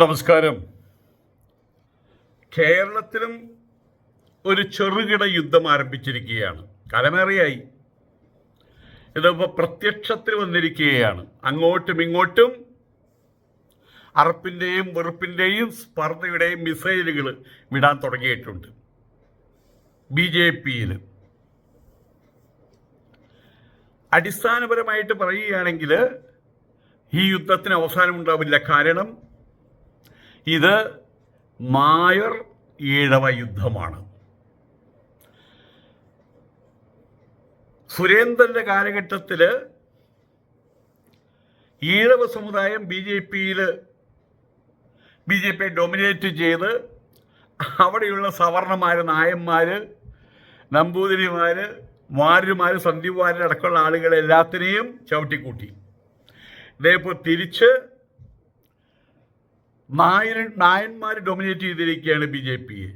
നമസ്കാരം. കേരളത്തിലും ഒരു ചെറുകിട യുദ്ധം ആരംഭിച്ചിരിക്കുകയാണ്. കലമേറിയായി. ഇതിപ്പോൾ പ്രത്യക്ഷത്തിൽ വന്നിരിക്കുകയാണ്. അങ്ങോട്ടും ഇങ്ങോട്ടും അറപ്പിന്റെയും വെറുപ്പിന്റെയും സ്പർദ്ധയുടെയും മിസൈലുകൾ വിടാൻ തുടങ്ങിയിട്ടുണ്ട്. ബി ജെ പിയിൽ അടിസ്ഥാനപരമായിട്ട് പറയുകയാണെങ്കിൽ ഈ യുദ്ധത്തിന് അവസാനം ഉണ്ടാവില്ല കാരണം ഇത് മായർ ഈഴവ യുദ്ധമാണ്. സുരേന്ദ്രന്റെ കാലഘട്ടത്തിൽ ഈഴവ സമുദായം ബി ജെ പിയിൽ ബി ജെ പി ഡൊമിനേറ്റ് ചെയ്ത് അവിടെയുള്ള സവർണന്മാർ നായന്മാർ നമ്പൂതിരിമാർ വാര്യമാർ സന്ധ്യമാരടക്കമുള്ള ആളുകളെ എല്ലാത്തിനെയും ചവിട്ടിക്കൂട്ടി. ഇതേപ്പോൾ തിരിച്ച് നായർ നായന്മാർ ഡൊമിനേറ്റ് ചെയ്തിരിക്കുകയാണ് ബി ജെ പിയെ.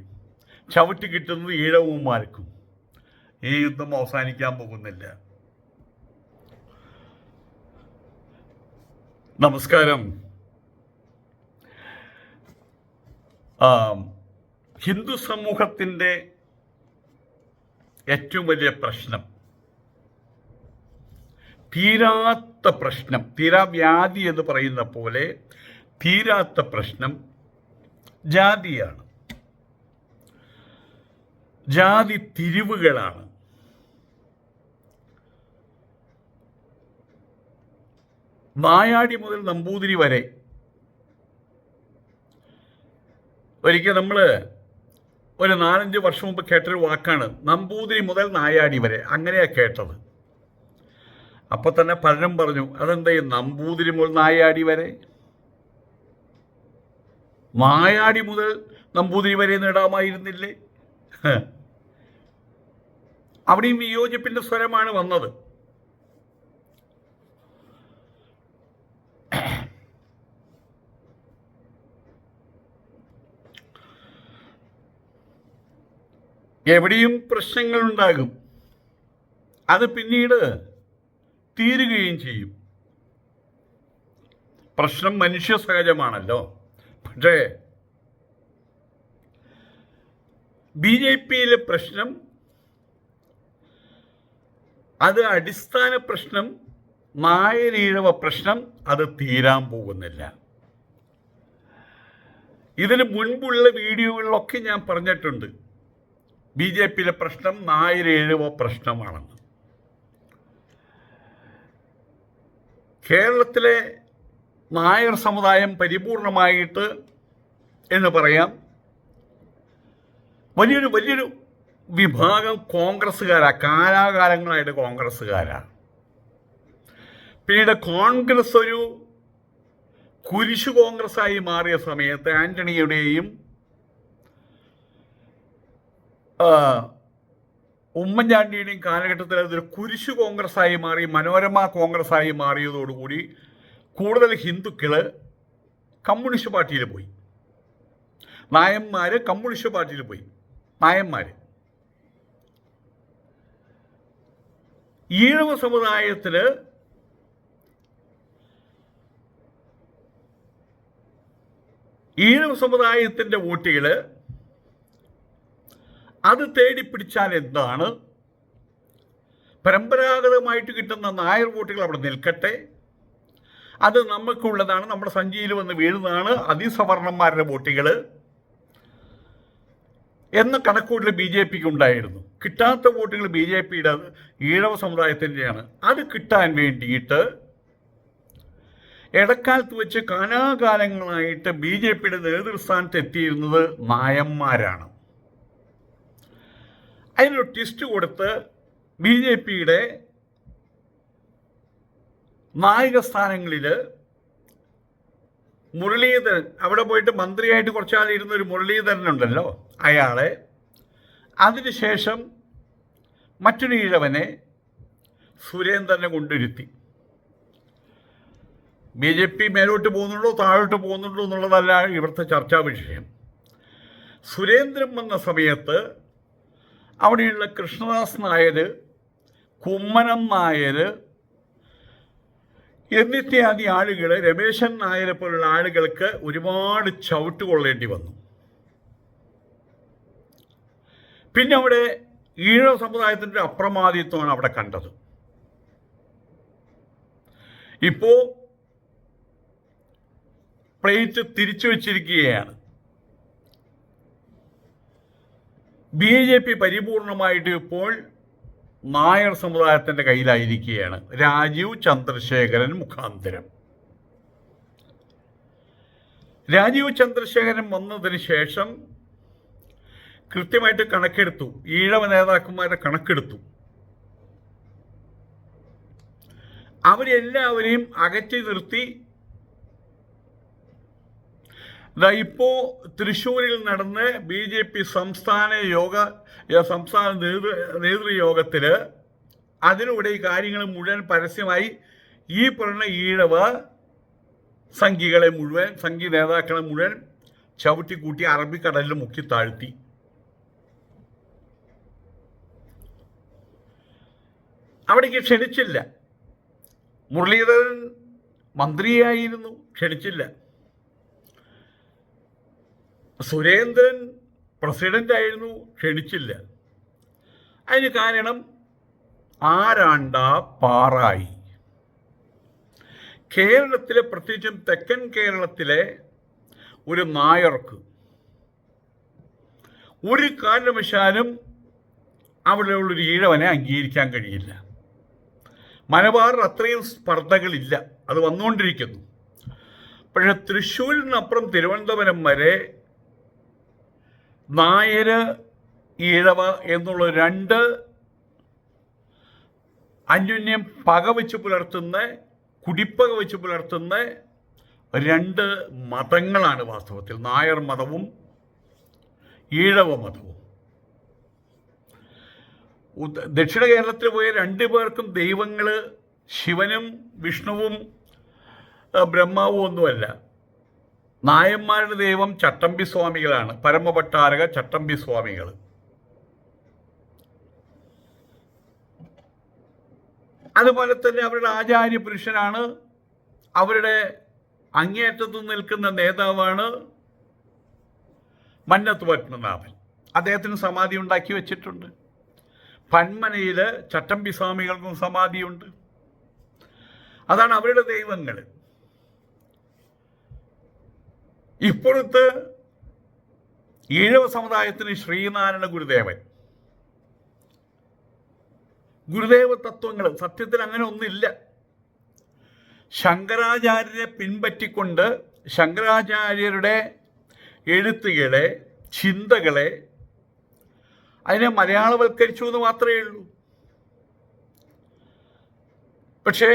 ചവിട്ടി കിട്ടുന്നത് ഈഴവന്മാർക്കും ഈ യുദ്ധം അവസാനിക്കാൻ പോകുന്നില്ല. നമസ്കാരം. ഹിന്ദു സമൂഹത്തിന്റെ ഏറ്റവും വലിയ പ്രശ്നം തീരാത്ത പ്രശ്നം തീരാവ്യാധി എന്ന് പറയുന്ന പോലെ തീരാത്ത പ്രശ്നം ജാതിയാണ്. ജാതി തിരിവുകളാണ്. നായാടി മുതൽ നമ്പൂതിരി വരെ ഒരിക്കൽ നമ്മൾ ഒരു നാലഞ്ച് വർഷം മുമ്പ് കേട്ടൊരു വാക്കാണ് നമ്പൂതിരി മുതൽ നായാടി വരെ. അങ്ങനെയാണ് കേട്ടത്. അപ്പൊ തന്നെ പലരും പറഞ്ഞു അതെന്താ നമ്പൂതിരി മുതൽ നായാടി വരെ? നായാടി മുതൽ നമ്പൂതിരി വരെ നേടാമായിരുന്നില്ലേ. അവിടെയും വിയോജിപ്പിന്റെ സ്വരമാണ് വന്നത്. എവിടെയും പ്രശ്നങ്ങൾ ഉണ്ടാകും. അത് പിന്നീട് തീരുകയും ചെയ്യും. പ്രശ്നം മനുഷ്യ സഹജമാണല്ലോ. പക്ഷേ ബി ജെ പിയിലെ പ്രശ്നം അത് അടിസ്ഥാന പ്രശ്നം നായരീഴവ പ്രശ്നം അത് തീരാൻ പോകുന്നില്ല. ഇതിന് മുൻപുള്ള വീഡിയോകളിലൊക്കെ ഞാൻ പറഞ്ഞിട്ടുണ്ട്. ബി ജെ പിയിലെ പ്രശ്നം നായരീഴവ പ്രശ്നമാണെന്ന്. കേരളത്തിലെ നായർ സമുദായം പരിപൂർണമായിട്ട് എന്ന് പറയാം. വലിയൊരു വലിയൊരു വിഭാഗം കോൺഗ്രസ്സുകാരാ കാലാകാലങ്ങളായിട്ട് കോൺഗ്രസ്സുകാരാ. പിന്നീട് കോൺഗ്രസ് ഒരു കുരിശു കോൺഗ്രസ്സായി മാറിയ സമയത്ത് ആന്റണിയുടെയും ഉമ്മൻചാണ്ടിയുടെയും കാലഘട്ടത്തിൽ അതൊരു കുരിശു കോൺഗ്രസ്സായി മാറി മനോരമ കോൺഗ്രസ്സായി മാറിയതോടുകൂടി കൂടുതൽ ഹിന്ദുക്കൾ കമ്മ്യൂണിസ്റ്റ് പാർട്ടിയിൽ പോയി. നായന്മാർ കമ്മ്യൂണിസ്റ്റ് പാർട്ടിയിൽ പോയി. നായന്മാർ ഈഴവ സമുദായത്തിൽ ഈഴവ സമുദായത്തിന്റെ വോട്ടുകൾ അത് തേടി തേടിപ്പിടിച്ചാൽ എന്താണ്? പരമ്പരാഗതമായിട്ട് കിട്ടുന്ന നായർ വോട്ടുകൾ അവിടെ നിൽക്കട്ടെ. അത് നമുക്കുള്ളതാണ്. നമ്മുടെ സഞ്ചിയിൽ വന്ന് വീഴുന്നതാണ് അതിസവർണന്മാരുടെ വോട്ടുകൾ എന്ന കണക്കൂട്ടിൽ ബി ജെ പിക്ക് ഉണ്ടായിരുന്നു. കിട്ടാത്ത വോട്ടുകൾ ബി ജെ പിയുടെ ഈഴവ സമുദായത്തിന്റെയാണ്. അത് കിട്ടാൻ വേണ്ടിയിട്ട് ഇടക്കാലത്ത് വെച്ച് കാലാകാലങ്ങളായിട്ട് ബി ജെ പിയുടെ നേതൃസ്ഥാനത്ത് എത്തിയിരുന്നത് നായന്മാരാണ്. അതിനൊരു ട്വിസ്റ്റ് കൊടുത്ത് ബി ജെ പിയുടെ നായക സ്ഥാനങ്ങളിൽ മുരളീധരൻ അവിടെ പോയിട്ട് മന്ത്രിയായിട്ട് കുറച്ചാൾ ഇരുന്ന ഒരു മുരളീധരൻ ഉണ്ടല്ലോ അയാളെ. അതിനുശേഷം മറ്റൊരു ഇഴവനെ സുരേന്ദ്രനെ കൊണ്ടിരുത്തി ബി ജെ പി മേലോട്ട് പോകുന്നുണ്ടോ താഴോട്ട് പോകുന്നുണ്ടോ എന്നുള്ളതല്ല ഇവിടുത്തെ ചർച്ചാ വിഷയം. സുരേന്ദ്രൻ വന്ന സമയത്ത് അവിടെയുള്ള കൃഷ്ണദാസ് നായർ കുമ്മനം നായർ എന്നിത്യാദി ആളുകൾ രമേശൻ നായരെ പോലുള്ള ആളുകൾക്ക് ഒരുപാട് ചവിട്ട് കൊള്ളേണ്ടി വന്നു. പിന്നെ അവിടെ ഈഴവ സമുദായത്തിന്റെ അപ്രമാദിത്വമാണ് അവിടെ കണ്ടത്. ഇപ്പോൾ പ്ലേറ്റ് തിരിച്ചു വച്ചിരിക്കുകയാണ്. ബി ജെ പി പരിപൂർണമായിട്ട് ഇപ്പോൾ നായർ സമുദായത്തിന്റെ കയ്യിലായിരിക്കുകയാണ് രാജീവ് ചന്ദ്രശേഖരൻ മുഖാന്തരം. രാജീവ് ചന്ദ്രശേഖരൻ വന്നതിന് ശേഷം കൃത്യമായിട്ട് കണക്കെടുത്തു. ഈഴവ നേതാക്കന്മാരെ കണക്കെടുത്തു. അവരെല്ലാവരെയും അകറ്റി നിർത്തി ഇപ്പോ തൃശ്ശൂരിൽ നടന്ന ബി ജെ പി സംസ്ഥാന യോഗ സംസ്ഥാന നേതൃ നേതൃയോഗത്തിൽ അതിലൂടെ ഈ കാര്യങ്ങൾ മുഴുവൻ പരസ്യമായി ഈ പറഞ്ഞ ഈഴവ സംഘികളെ മുഴുവൻ സംഘി നേതാക്കളെ മുഴുവൻ ചവിട്ടിക്കൂട്ടി അറബിക്കടലിൽ മുക്കി താഴ്ത്തി. അവിടേക്ക് ക്ഷണിച്ചില്ല. മുരളീധരൻ മന്ത്രിയായിരുന്നു ക്ഷണിച്ചില്ല. സുരേന്ദ്രൻ പ്രസിഡന്റ് ആയിരുന്നു ക്ഷണിച്ചില്ല. അതിന് കാരണം ആരാണ്ട പാറായി. കേരളത്തിലെ പ്രത്യേകിച്ചും തെക്കൻ കേരളത്തിലെ ഒരു നായർക്ക് ഒരു കാരണവശാലും അവിടെയുള്ളൊരു ഈഴവനെ അംഗീകരിക്കാൻ കഴിയില്ല. മലബാറിൽ അത്രയും സ്പർദ്ധകളില്ല. അത് വന്നുകൊണ്ടിരിക്കുന്നു. പക്ഷെ തൃശ്ശൂരിനപ്പുറം തിരുവനന്തപുരം വരെ നായര് ഈഴവ എന്നുള്ള രണ്ട് അന്യോന്യം പക വെച്ച് പുലർത്തുന്ന കുടിപ്പക വെച്ച് പുലർത്തുന്ന രണ്ട് മതങ്ങളാണ് വാസ്തവത്തിൽ. നായർ മതവും ഈഴവ മതവും. ദക്ഷിണ കേരളത്തിൽ പോയ രണ്ടു പേർക്കും ദൈവങ്ങൾ ശിവനും വിഷ്ണുവും ബ്രഹ്മാവും ഒന്നുമല്ല. നായന്മാരുടെ ദൈവം ചട്ടമ്പി സ്വാമികളാണ്. പരമഭട്ടാരക ചട്ടമ്പി സ്വാമികൾ അതുപോലെ തന്നെ അവരുടെ ആചാര്യ പുരുഷനാണ്. അവരുടെ അങ്ങേയറ്റത്ത് നിൽക്കുന്ന നേതാവാണ് മന്നത്ത് പത്മനാഭൻ. അദ്ദേഹത്തിന് സമാധി ഉണ്ടാക്കി വെച്ചിട്ടുണ്ട്. പന്മനയിൽ ചട്ടമ്പി സ്വാമികൾക്കും സമാധിയുണ്ട്. അതാണ് അവരുടെ ദൈവങ്ങൾ ഇപ്പോഴത്തെ ഈഴവ സമുദായത്തിന് ശ്രീനാരായണ ഗുരുദേവൻ. ഗുരുദേവ തത്വങ്ങൾ സത്യത്തിൽ അങ്ങനെ ഒന്നില്ല ശങ്കരാചാര്യരെ പിൻപറ്റിക്കൊണ്ട് ശങ്കരാചാര്യരുടെ എഴുത്തുകളെ ചിന്തകളെ അതിനെ മലയാളവൽക്കരിച്ചു എന്ന് മാത്രമേ ഉള്ളൂ. പക്ഷേ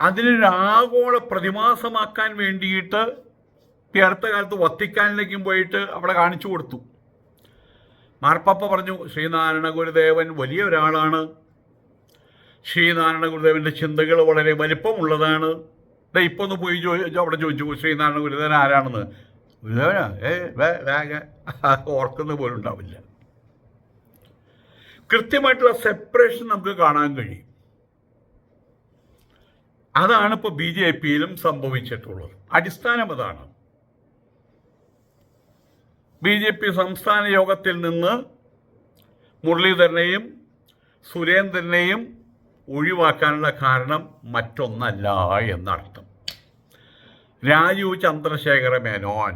അതിനൊരു ആഗോള പ്രതിമാസമാക്കാൻ വേണ്ടിയിട്ട് ഈ അടുത്ത കാലത്ത് വത്തിക്കാനിലേക്കും പോയിട്ട് അവിടെ കാണിച്ചു കൊടുത്തു. മാർപ്പാപ്പ പറഞ്ഞു ശ്രീനാരായണ ഗുരുദേവൻ വലിയ ഒരാളാണ്. ശ്രീനാരായണ ഗുരുദേവന്റെ ചിന്തകൾ വളരെ വലിപ്പമുള്ളതാണ്. ദേ ഇപ്പോൾ ഒന്ന് പോയി ചോദിച്ചു അവിടെ ചോദിച്ചു ശ്രീനാരായണ ഗുരുദേവൻ ആരാണെന്ന്? ഗുരുദേവനാ? ഏ വേഗ ഓർക്കുന്ന പോലും ഉണ്ടാവില്ല. കൃത്യമായിട്ടുള്ള സെപ്പറേഷൻ നമുക്ക് കാണാൻ കഴിയും. അതാണ് ഇപ്പോൾ ബി ജെ പിയിലും സംഭവിച്ചിട്ടുള്ളത്. അടിസ്ഥാനം അതാണ്. ബി ജെ പി സംസ്ഥാന യോഗത്തിൽ നിന്ന് മുരളീധരനെയും സുരേന്ദ്രനെയും ഒഴിവാക്കാനുള്ള കാരണം മറ്റൊന്നല്ല എന്നർത്ഥം. രാജു ചന്ദ്രശേഖര മേനോൻ.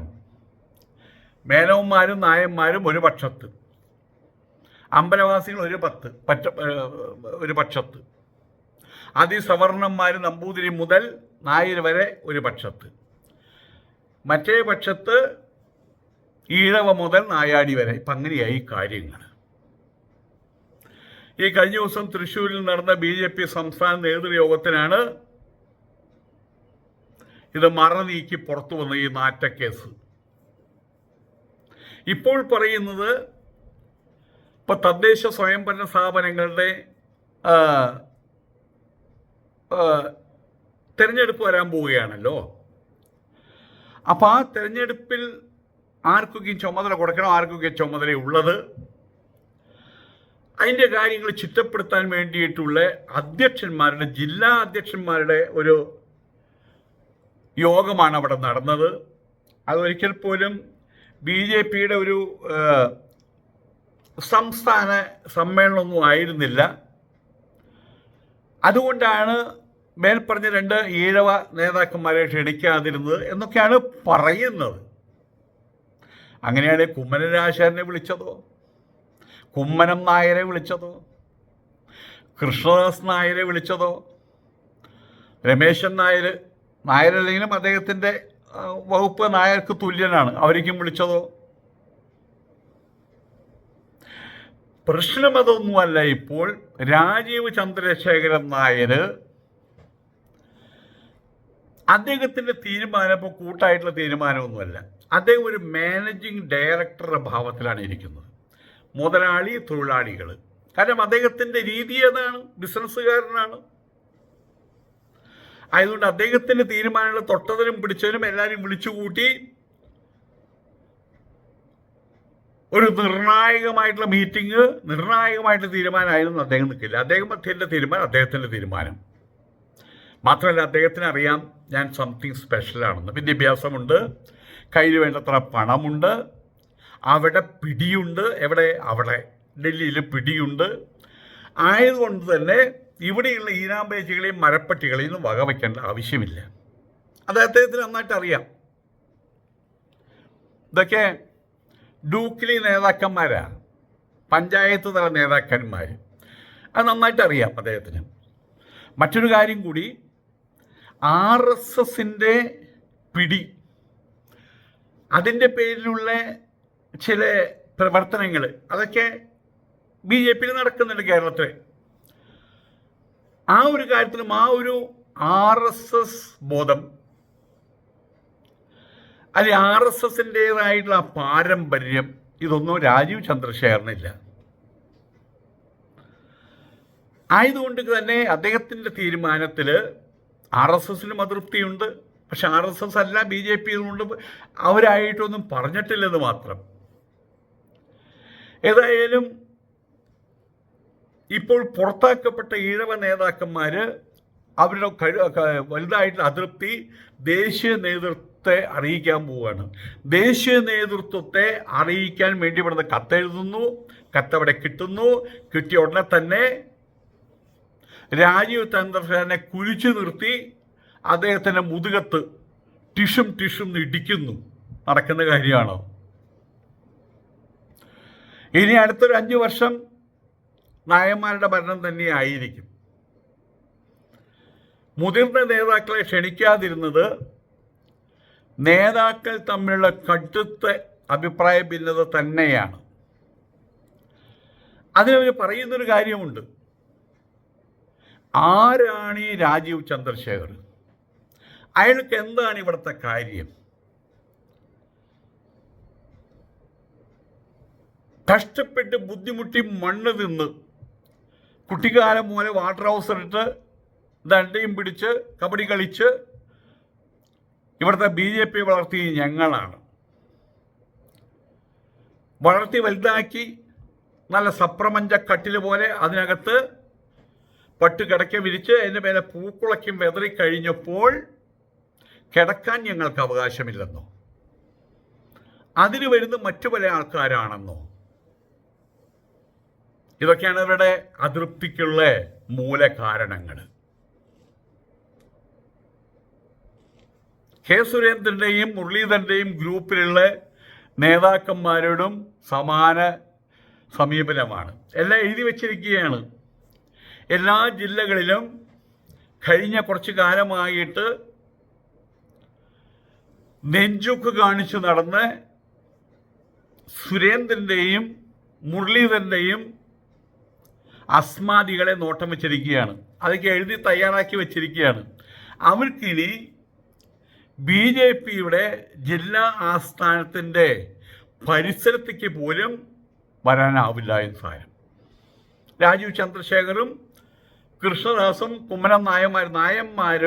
മേനോന്മാരും നായന്മാരും ഒരു പക്ഷത്ത്. അമ്പലവാസികൾ ഒരു പത്ത് പറ്റ ഒരു പക്ഷത്ത്. അതിസവർണന്മാർ നമ്പൂതിരി മുതൽ നായർ വരെ ഒരു പക്ഷത്ത്. മറ്റേ പക്ഷത്ത് ഈഴവ മുതൽ നായാടി വരെ. ഇപ്പം അങ്ങനെയായി കാര്യങ്ങൾ ഈ കഴിഞ്ഞ ദിവസം തൃശ്ശൂരിൽ നടന്ന ബി ജെ പി സംസ്ഥാന നേതൃയോഗത്തിനാണ് ഇത് മറ നീക്കി പുറത്തു വന്ന ഈ നാറ്റക്കേസ്. ഇപ്പോൾ പറയുന്നത് ഇപ്പൊ തദ്ദേശ സ്വയംഭരണ സ്ഥാപനങ്ങളുടെ തെരഞ്ഞെടുപ്പ് വരാൻ പോവുകയാണല്ലോ. അപ്പോൾ ആ തെരഞ്ഞെടുപ്പിൽ ആർക്കൊക്കെ ചുമതല കൊടുക്കണം ആർക്കൊക്കെ ചുമതല ഉള്ളത്? അതിന്റെ കാര്യങ്ങൾ ചിട്ടപ്പെടുത്താൻ വേണ്ടിയിട്ടുള്ള അധ്യക്ഷന്മാരുടെ ജില്ലാ അധ്യക്ഷന്മാരുടെ ഒരു യോഗമാണ് അവിടെ നടന്നത്. അതൊരിക്കൽ പോലും ബി ജെ പിയുടെ ഒരു സംസ്ഥാന സമ്മേളനമൊന്നും ആയിരുന്നില്ല. അതുകൊണ്ടാണ് മേൽപ്പറഞ്ഞ രണ്ട് ഈഴവ നേതാക്കന്മാരെ ക്ഷണിക്കാതിരുന്നത് എന്നൊക്കെയാണ് പറയുന്നത്. അങ്ങനെയാണെങ്കിൽ കുമ്മനൻ ആശാരനെ വിളിച്ചതോ. കുമ്മനം നായരെ വിളിച്ചതോ. കൃഷ്ണദാസ് നായരെ വിളിച്ചതോ. രമേശൻ നായർ നായരല്ലെങ്കിലും അദ്ദേഹത്തിന്റെ വകുപ്പ് നായർക്ക് തുല്യനാണ്. അവരിക്കും വിളിച്ചതോ. പ്രശ്നം അതൊന്നുമല്ല ഇപ്പോൾ രാജീവ് ചന്ദ്രശേഖരൻ നായർ അദ്ദേഹത്തിന്റെ തീരുമാനം ഇപ്പോൾ കൂട്ടായിട്ടുള്ള തീരുമാനമൊന്നുമല്ല. അദ്ദേഹം ഒരു മാനേജിങ് ഡയറക്ടറുടെ ഭാവത്തിലാണ് ഇരിക്കുന്നത്. മുതലാളി തൊഴിലാളികൾ കാരണം അദ്ദേഹത്തിന്റെ രീതി ഏതാണ്? ബിസിനസ്സുകാരനാണ്. ആയതുകൊണ്ട് അദ്ദേഹത്തിന്റെ തീരുമാനങ്ങൾ തൊട്ടതിനും പിടിച്ചതിനും എല്ലാവരും വിളിച്ചുകൂട്ടി ഒരു നിർണായകമായിട്ടുള്ള മീറ്റിംഗ് നിർണായകമായിട്ടുള്ള തീരുമാനമായിരുന്നു അദ്ദേഹം നിൽക്കില്ല. അദ്ദേഹം അദ്ദേഹത്തിന്റെ തീരുമാനം അദ്ദേഹത്തിന്റെ തീരുമാനം. മാത്രമല്ല അദ്ദേഹത്തിന് അറിയാം ഞാൻ സംതിങ് സ്പെഷ്യലാണെന്ന് വിദ്യാഭ്യാസമുണ്ട്. കയ്യിൽ വേണ്ടത്ര പണമുണ്ട്. അവിടെ പിടിയുണ്ട്. എവിടെ? അവിടെ. ഡൽഹിയിൽ പിടിയുണ്ട്. ആയതുകൊണ്ട് തന്നെ ഇവിടെയുള്ള ഈനാമ്പേച്ചികളെയും മരപ്പട്ടികളെയും ഒന്നും വകവയ്ക്കേണ്ട ആവശ്യമില്ല. അത് അദ്ദേഹത്തിന് നന്നായിട്ട് അറിയാം. ഇതൊക്കെ ഡൂക്കിലി നേതാക്കന്മാരാണ് പഞ്ചായത്ത് തല നേതാക്കന്മാർ അത് നന്നായിട്ട് അറിയാം അദ്ദേഹത്തിന്. മറ്റൊരു കാര്യം കൂടി ആർ എസ് എസിന്റെ പിടി അതിന്റെ പേരിലുള്ള ചില പ്രവർത്തനങ്ങൾ അതൊക്കെ ബി ജെ പിയിൽ നടക്കുന്നുണ്ട് കേരളത്തിൽ ആ ഒരു കാര്യത്തിലും ആ ഒരു ആർ എസ് എസ് ബോധം അല്ലെ ആർ എസ് എസിന്റെതായിട്ടുള്ള പാരമ്പര്യം ഇതൊന്നും രാജീവ് ചന്ദ്രശേഖരനില്ല. ആയതുകൊണ്ട് തന്നെ അദ്ദേഹത്തിന്റെ തീരുമാനത്തിൽ ആർ എസ് എസിനും അതൃപ്തിയുണ്ട്. പക്ഷെ ആർ എസ് എസ് അല്ല ബി ജെ പി കൊണ്ട് അവരായിട്ടൊന്നും പറഞ്ഞിട്ടില്ലെന്ന് മാത്രം. ഏതായാലും ഇപ്പോൾ പുറത്താക്കപ്പെട്ട ഈഴവ നേതാക്കന്മാർ അവരുടെ കഴി വലുതായിട്ടുള്ള അതൃപ്തി ദേശീയ നേതൃത്വത്തെ അറിയിക്കാൻ പോവുകയാണ്. ദേശീയ നേതൃത്വത്തെ അറിയിക്കാൻ വേണ്ടി ഇവിടുന്ന് കത്തെഴുതുന്നു കത്തവിടെ കിട്ടുന്നു. കിട്ടിയ ഉടനെ തന്നെ രാജീവ് ചന്ദ്രശേഖരനെ കുരിച്ചു നിർത്തി അദ്ദേഹത്തിന്റെ മുതുകത്ത് ടിഷും ടിഷും ഇടിക്കുന്നു. നടക്കുന്ന കാര്യമാണോ? ഇനി അടുത്തൊരു അഞ്ച് വർഷം നായന്മാരുടെ ഭരണം തന്നെ ആയിരിക്കും. മുതിർന്ന നേതാക്കളെ ക്ഷണിക്കാതിരുന്നത് നേതാക്കൾ തമ്മിലുള്ള കടുത്ത അഭിപ്രായ ഭിന്നത തന്നെയാണ്. അതിനവർ പറയുന്നൊരു കാര്യമുണ്ട്. ആരാണ് ഈ രാജീവ് ചന്ദ്രശേഖർ അയാൾക്ക് എന്താണ് ഇവിടുത്തെ കാര്യം? കഷ്ടപ്പെട്ട് ബുദ്ധിമുട്ടി മണ്ണ് തിന്ന് കുട്ടിക്കാലം മൂലം വാട്ടർ ഹൗസ് ഇട്ട് ദണ്ടയും പിടിച്ച് കബഡി കളിച്ച് ഇവിടുത്തെ ബി ജെ പി വളർത്തി ഞങ്ങളാണ്. വളർത്തി വലുതാക്കി നല്ല സപ്രമഞ്ച കട്ടിൽ പോലെ അതിനകത്ത് പട്ട് കിടക്ക വിരിച്ച് അതിന്റെ മേലെ പൂക്കുളയ്ക്കും വെതറി കഴിഞ്ഞപ്പോൾ കിടക്കാൻ ഞങ്ങൾക്ക് അവകാശമില്ലെന്നോ? അതിന് വരുന്ന മറ്റു പല ആൾക്കാരാണെന്നോ? ഇതൊക്കെയാണ് ഇവരുടെ അതൃപ്തിക്കുള്ള മൂലകാരണങ്ങൾ. കെ സുരേന്ദ്രന്റെയും മുരളീധരന്റെയും ഗ്രൂപ്പിലുള്ള നേതാക്കന്മാരോടും സമാന സമീപനമാണ്. എല്ലാം എഴുതി വച്ചിരിക്കുകയാണ്. എല്ലാ ജില്ലകളിലും കഴിഞ്ഞ കുറച്ച് കാലമായിട്ട് നെഞ്ചുക്ക് കാണിച്ചു നടന്ന് സുരേന്ദ്രന്റെയും മുരളീധരന്റെയും അസ്മാദികളെ നോട്ടം വെച്ചിരിക്കുകയാണ്. അതൊക്കെ എഴുതി തയ്യാറാക്കി വെച്ചിരിക്കുകയാണ്. അവർക്കിനി ബി ജെ പിയുടെ ജില്ലാ ആസ്ഥാനത്തിന്റെ പരിസരത്തേക്ക് പോലും വരാനാവില്ല എന്ന് സാരം. രാജീവ് ചന്ദ്രശേഖറും കൃഷ്ണദാസും കുമ്മനം നായന്മാർ നായന്മാർ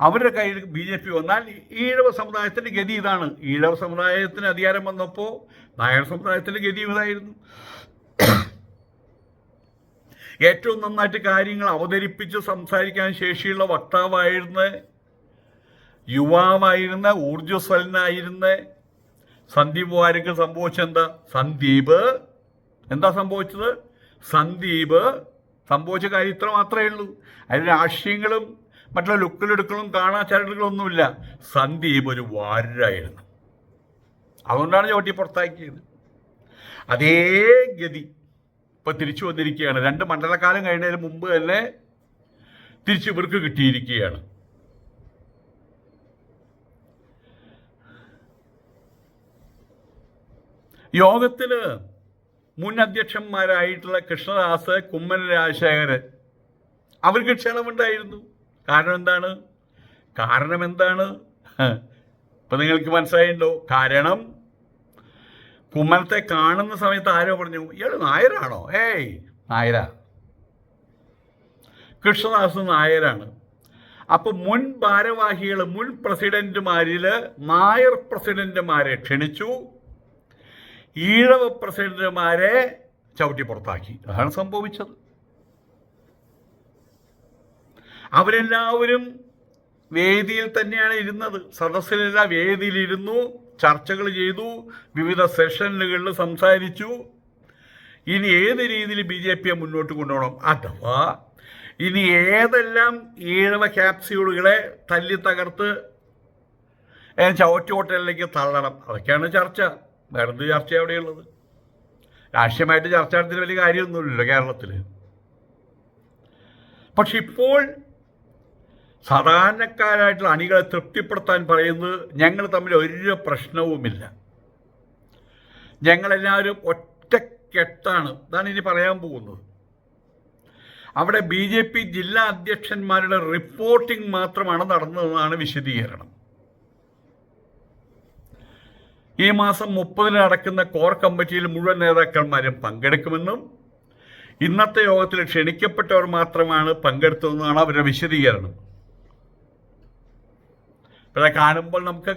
അവരുടെ കയ്യിൽ ബി ജെ പി വന്നാൽ ഈഴവ സമുദായത്തിന്റെ ഗതി ഇതാണ്. ഈഴവ സമുദായത്തിന് അധികാരം വന്നപ്പോൾ നായർ സമുദായത്തിന്റെ ഗതി ഇതായിരുന്നു. ഏറ്റവും നന്നായിട്ട് കാര്യങ്ങൾ അവതരിപ്പിച്ച് സംസാരിക്കാൻ ശേഷിയുള്ള വക്താവായിരുന്ന യുവാവായിരുന്ന ഊർജസ്വലനായിരുന്ന സന്ദീപ് വാര്യക്ക് സംഭവിച്ചെന്താ സന്ദീപ്. എന്താ സംഭവിച്ചത്? സന്ദീപ്. സംഭവിച്ച കാര്യം ഇത്ര മാത്രമേ ഉള്ളൂ. അതിന് രാഷ്ട്രീയങ്ങളും മറ്റുള്ള ലുക്കിലെടുക്കലും കാണാച്ചാരലുകളൊന്നുമില്ല സന്ദീപ് ഒരു വാരായിരുന്നു അതുകൊണ്ടാണ് ചവിട്ടി പുറത്താക്കിയത്. അതേ ഗതി ഇപ്പം തിരിച്ചു വന്നിരിക്കുകയാണ്. രണ്ട് മണ്ഡലക്കാലം കഴിഞ്ഞതിന് മുമ്പ് തന്നെ തിരിച്ച് ഇവർക്ക് കിട്ടിയിരിക്കുകയാണ്. യോഗത്തിൽ മുൻ അധ്യക്ഷന്മാരായിട്ടുള്ള കൃഷ്ണദാസ് കുമ്മൻ രാജശേഖരൻ അവർക്ക് ക്ഷണമുണ്ടായിരുന്നു. കാരണം എന്താണ്? കാരണം എന്താണ്? ഇപ്പൊ നിങ്ങൾക്ക് മനസ്സിലായിട്ടുണ്ടോ കാരണം കുമ്മനത്തെ കാണുന്ന സമയത്ത് ആരോ പറഞ്ഞു ഇയാൾ നായരാണോ? ഏയ് നായരാ. കൃഷ്ണദാസ് നായരാണ്. അപ്പൊ മുൻ ഭാരവാഹികൾ മുൻ പ്രസിഡന്റുമാരിൽ നായർ പ്രസിഡന്റുമാരെ ക്ഷണിച്ചു. ഈഴവ പ്രസിഡന്റുമാരെ ചവിട്ടി പുറത്താക്കി. അതാണ് സംഭവിച്ചത്. അവരെല്ലാവരും വേദിയിൽ തന്നെയാണ് ഇരുന്നത്. സദസ്സിലെല്ലാം വേദിയിലിരുന്നു ചർച്ചകൾ ചെയ്തു വിവിധ സെഷനുകളിൽ സംസാരിച്ചു. ഇനി ഏത് രീതിയിൽ ബി ജെ പിയെ മുന്നോട്ട് കൊണ്ടുപോകണം? അഥവാ ഇനി ഏതെല്ലാം ഈഴവ ക്യാപ്സ്യൂളുകളെ തല്ലി തകർത്ത് ചവറ്റുകോട്ടയിലേക്ക് തള്ളണം? അതൊക്കെയാണ് ചർച്ച. വേറെ എന്ത് ചർച്ച എവിടെയുള്ളത് രാഷ്ട്രീയമായിട്ട് ചർച്ച നടത്തിയിട്ട് വലിയ കാര്യമൊന്നുമില്ലല്ലോ കേരളത്തിൽ പക്ഷെ ഇപ്പോൾ സാധാരണക്കാരായിട്ടുള്ള അണികളെ തൃപ്തിപ്പെടുത്താൻ പറയുന്നത് ഞങ്ങൾ തമ്മിൽ ഒരു പ്രശ്നവുമില്ല. ഞങ്ങളെല്ലാവരും ഒറ്റക്കെട്ടാണ് ഇതാണ് ഇനി പറയാൻ പോകുന്നത്. അവിടെ ബി ജെ പി ജില്ലാ അധ്യക്ഷന്മാരുടെ റിപ്പോർട്ടിംഗ് മാത്രമാണ് നടന്നതെന്നാണ് വിശദീകരണം. ഈ മാസം മുപ്പതിന് നടക്കുന്ന കോർ കമ്മിറ്റിയിൽ മുഴുവൻ നേതാക്കന്മാരും പങ്കെടുക്കുമെന്നും ഇന്നത്തെ യോഗത്തിൽ ക്ഷണിക്കപ്പെട്ടവർ മാത്രമാണ് പങ്കെടുത്തതെന്നാണ് അവരുടെ വിശദീകരണം. ഇവിടെ കാണുമ്പോൾ നമുക്ക്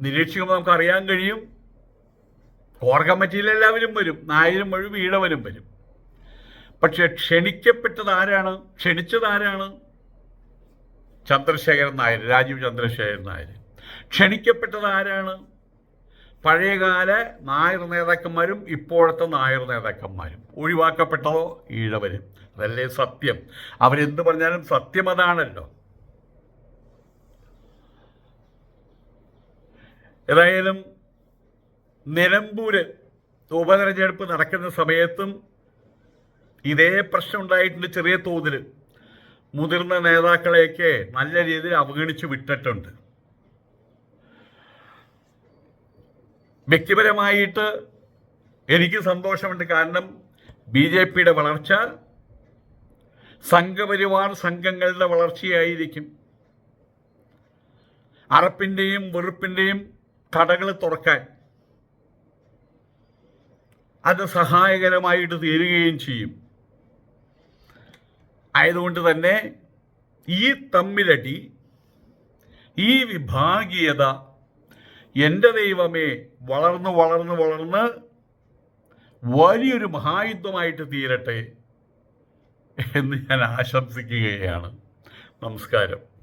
നിരീക്ഷിക്കുമ്പോൾ നമുക്ക് അറിയാൻ കഴിയും. കോർ കമ്മിറ്റിയിൽ എല്ലാവരും വരും. നായരും വരും ഈഴവനും വരും. പക്ഷെ ക്ഷണിക്കപ്പെട്ടത് ആരാണ്? ക്ഷണിച്ചത് ആരാണ്? ചന്ദ്രശേഖരൻ നായർ രാജീവ് ചന്ദ്രശേഖരൻ നായർ. ക്ഷണിക്കപ്പെട്ടത് ആരാണ്? പഴയകാല നായർ നേതാക്കന്മാരും ഇപ്പോഴത്തെ നായർ നേതാക്കന്മാരും. ഒഴിവാക്കപ്പെട്ടതോ ഈഴവരും? അതല്ലേ സത്യം. അവരെന്ത് പറഞ്ഞാലും സത്യം അതാണല്ലോ. ഏതായാലും നിലമ്പൂര് ഉപതെരഞ്ഞെടുപ്പ് നടക്കുന്ന സമയത്തും ഇതേ പ്രശ്നം ഉണ്ടായിട്ടുണ്ട് ചെറിയ തോതിൽ മുതിർന്ന നേതാക്കളെയൊക്കെ നല്ല രീതിയിൽ അവഗണിച്ച് വിട്ടിട്ടുണ്ട്. വ്യക്തിപരമായിട്ട് എനിക്ക് സന്തോഷമുണ്ട്. കാരണം ബി ജെ പിയുടെ വളർച്ച സംഘപരിവാർ സംഘങ്ങളുടെ വളർച്ചയായിരിക്കും. അറപ്പിന്റെയും വെറുപ്പിന്റെയും കടകൾ തുറക്കാൻ. അത് സഹായകരമായിട്ട് തീരുകയും ചെയ്യും. ആയതുകൊണ്ട് തന്നെ ഈ തമ്മിലടി ഈ വിഭാഗീയത എന്റെ ദൈവമേ വളർന്ന് വളർന്ന് വളർന്ന് വലിയൊരു മഹായുദ്ധമായിട്ട് തീരട്ടെ എന്ന് ഞാൻ ആശംസിക്കുകയാണ്. നമസ്കാരം.